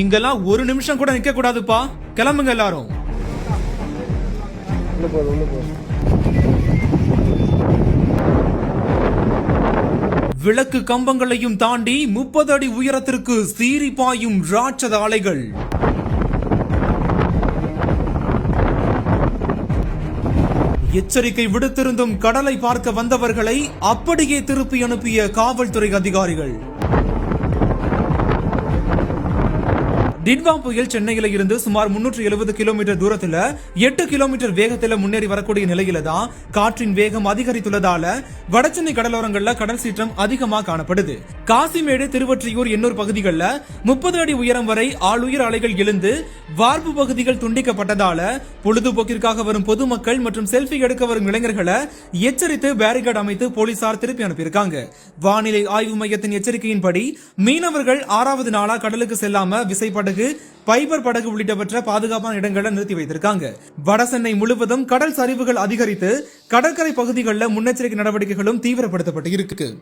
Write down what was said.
இங்கெல்லாம் ஒரு நிமிஷம் கூட நிக்க கூடாதுப்பா. கிளம்புங்க எல்லாரும். விளக்கு கம்பங்களையும் தாண்டி முப்பது அடி உயரத்திற்கு சீறி பாயும் ராட்சத அலைகள் எச்சரிக்கை விடுத்திருந்தும் கடலை பார்க்க வந்தவர்களை அப்படியே திருப்பி அனுப்பிய காவல்துறை அதிகாரிகள். டின்வா புயல் சென்னையில இருந்து சுமார் முன்னூற்று எழுபது கிலோமீட்டர் தூரத்துல எட்டு கிலோமீட்டர் வேகத்துல முன்னேறி வரக்கூடிய நிலையில தான் காற்றின் வேகம் அதிகரித்துள்ளதால வடசென்னை கடலோரங்கள்ல கடல் சீற்றம் அதிகமாக காணப்படுது. காசிமேடு திருவொற்றியூர் எண்ணூர் பகுதிகளில் முப்பது அடி உயரம் வரை ஆளுயர் அலைகள் எழுந்து வார்ப்பு பகுதிகள் துண்டிக்கப்பட்டதால பொழுதுபோக்கிற்காக வரும் பொதுமக்கள் மற்றும் செல்ஃபி எடுக்க வரும் இளைஞர்களை எச்சரித்து பேரிகார்டு அமைத்து போலீசார் திருப்பி அனுப்பியிருக்காங்க. வானிலை ஆய்வு மையத்தின் எச்சரிக்கையின்படி மீனவர்கள் ஆறாவது நாளா கடலுக்கு செல்லாம விசைப்படகு பைபர் படகு உள்ளிட்டவற்றை பாதுகாப்பான இடங்களை நிறுத்தி வைத்திருக்காங்க. வடசென்னை முழுவதும் கடல் சரிவுகள் அதிகரித்து கடற்கரை பகுதிகளில் முன்னெச்சரிக்கை நடவடிக்கைகளும் தீவிரப்படுத்தப்பட்டு இருக்கு.